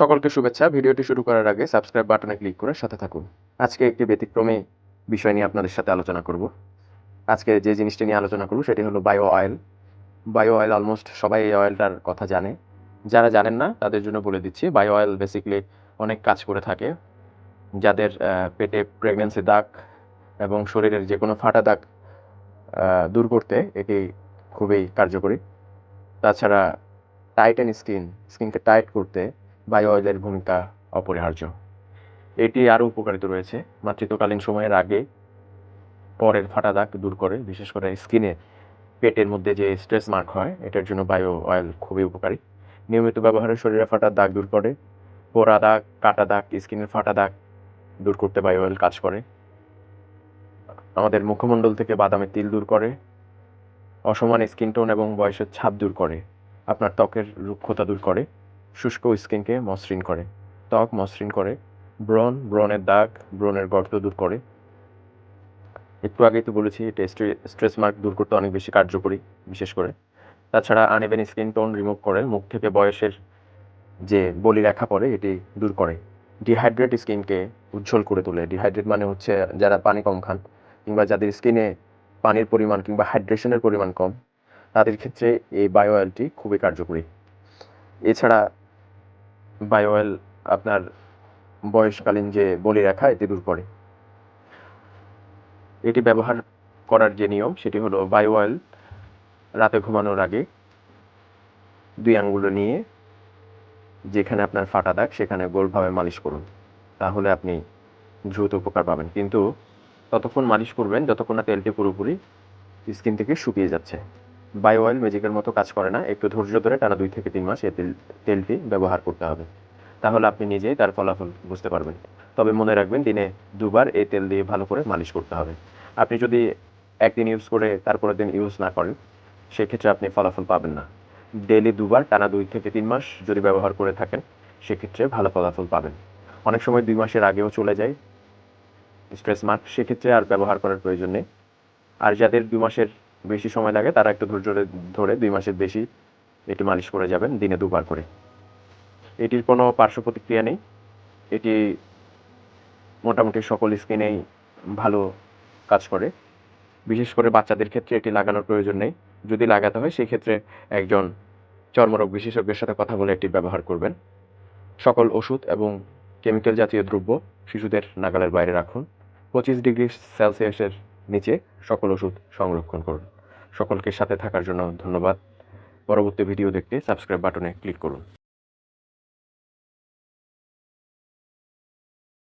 সকলকে শুভেচ্ছা। ভিডিওটি শুরু করার আগে সাবস্ক্রাইব বাটনে ক্লিক করে সাথে থাকুন। আজকে একটি ব্যতিক্রমী বিষয় নিয়ে আপনাদের সাথে আলোচনা করব। আজকে যে জিনিসটি নিয়ে আলোচনা করব সেটি হলো bio oil. Bio oil almost সবাই এই অয়েলটার কথা জানে। যারা জানেন না, তাদের জন্য বলে দিচ্ছি, বায়ো অয়েল বেসিক্যালি অনেক কাজ করে থাকে। যাদের পেটে প্রেগনেন্সি দাগ এবং শরীরের যে কোনো ফাটা দাগ দূর করতে এটি খুবই কার্যকরী। তাছাড়া টাইট অ্যান্ড স্কিন স্কিনকে টাইট করতে বায়ো অয়েলের ভূমিকা অপরিহার্য। এটি আরও উপকারিত রয়েছে। মাতৃত্বকালীন সময়ের আগে পরের ফাটা দাগ দূর করে, বিশেষ করে স্কিনে, পেটের মধ্যে যে স্ট্রেস মার্ক হয়, এটার জন্য বায়ো অয়েল খুবই উপকারী। নিয়মিত ব্যবহারে শরীরে ফাটা দাগ দূর করে, পোড়া দাগ, কাটা দাগ, স্কিনের ফাটা দাগ দূর করতে বায়ো অয়েল কাজ করে। আমাদের মুখমণ্ডল থেকে বাদামের তিল দূর করে, অসমান স্কিন টোন এবং বয়সের ছাপ দূর করে, আপনার ত্বকের রুক্ষতা দূর করে শুষ্ক স্কিনকে মসৃণ করে। ত্বক মসৃণ করে। ব্রণ, ব্রণের দাগ, ব্রণের গর্ত দূর করে। একটু আগেই তো বলেছি এটা স্ট্রেস মার্ক দূর করতে অনেক বেশি কার্যকরী, বিশেষ করে। তাছাড়া আনএভেন স্কিন টোন রিমুভ করে, মুখ থেকে বয়সের যে বলি রেখা পড়ে, এটি দূর করে। ডিহাইড্রেট স্কিনকে উজ্জ্বল করে তোলে। ডিহাইড্রেট মানে হচ্ছে যারা পানি কম খান, কিংবা যাদের স্কিনে পানির পরিমাণ কিংবা হাইড্রেশনের পরিমাণ কম, তাদের ক্ষেত্রে এই বায়ো অয়েলটি খুবই কার্যকরী। এছাড়া বায়ো অয়েল আপনার বয়সকালীন যে বলি রেখা, এটি দূর করে। এটি ব্যবহার করার যে নিয়ম, সেটি হলো বায়ো অয়েল রাতে ঘুমানোর আগে দুই আঙ্গুলো নিয়ে যেখানে আপনার ফাটা দাগ, সেখানে গোলভাবে মালিশ করুন। তাহলে আপনি দ্রুত উপকার পাবেন। কিন্তু ততক্ষণ মালিশ করবেন, যতক্ষণ না তেলটি পুরোপুরি স্কিন থেকে শুকিয়ে যাচ্ছে। বায়ো অয়েল ম্যাজিকের মতো কাজ করে না। একটু ধৈর্য ধরে টানা দুই থেকে তিন মাস এই তেল, তেলটি ব্যবহার করতে হবে। তাহলে আপনি নিজেই তার ফলাফল বুঝতে পারবেন। তবে মনে রাখবেন, দিনে দুবার এই তেল দিয়ে ভালো করে মালিশ করতে হবে। আপনি যদি একদিন ইউজ করে তারপরের দিন ইউজ না করেন, সেক্ষেত্রে আপনি ফলাফল পাবেন না। ডেইলি দুবার টানা দুই থেকে তিন মাস যদি ব্যবহার করে থাকেন, সেক্ষেত্রে ভালো ফলাফল পাবেন। অনেক সময় দুই মাসের আগেও চলে যায় স্ট্রেস মার্ক সেক্ষেত্রে আর ব্যবহার করার প্রয়োজন নেই। আর যাদের দুই মাসের বেশি সময় লাগে, তারা একটু ধৈর্য ধরে দুই মাসের বেশি এটি মালিশ করে যাবেন, দিনে দুবার করে। এটির কোনো পার্শ্ব প্রতিক্রিয়া নেই। এটি মোটামুটি সকল স্কিনেই ভালো কাজ করে। বিশেষ করে বাচ্চাদের ক্ষেত্রে এটি লাগানোর প্রয়োজন নেই। যদি লাগাতে হয় সেই ক্ষেত্রে একজন চর্মরোগ বিশেষজ্ঞের সাথে কথা বলে এটি ব্যবহার করবেন। সকল ওষুধ এবং কেমিক্যাল জাতীয় দ্রব্য শিশুদের নাগালের বাইরে রাখুন। পঁচিশ ডিগ্রি সেলসিয়াসের নিচে সকল ওষুধ সংরক্ষণ করুন। সকলকে সাথে থাকার জন্য ধন্যবাদ। পরবর্তী ভিডিও দেখতে সাবস্ক্রাইব বাটনে ক্লিক করুন।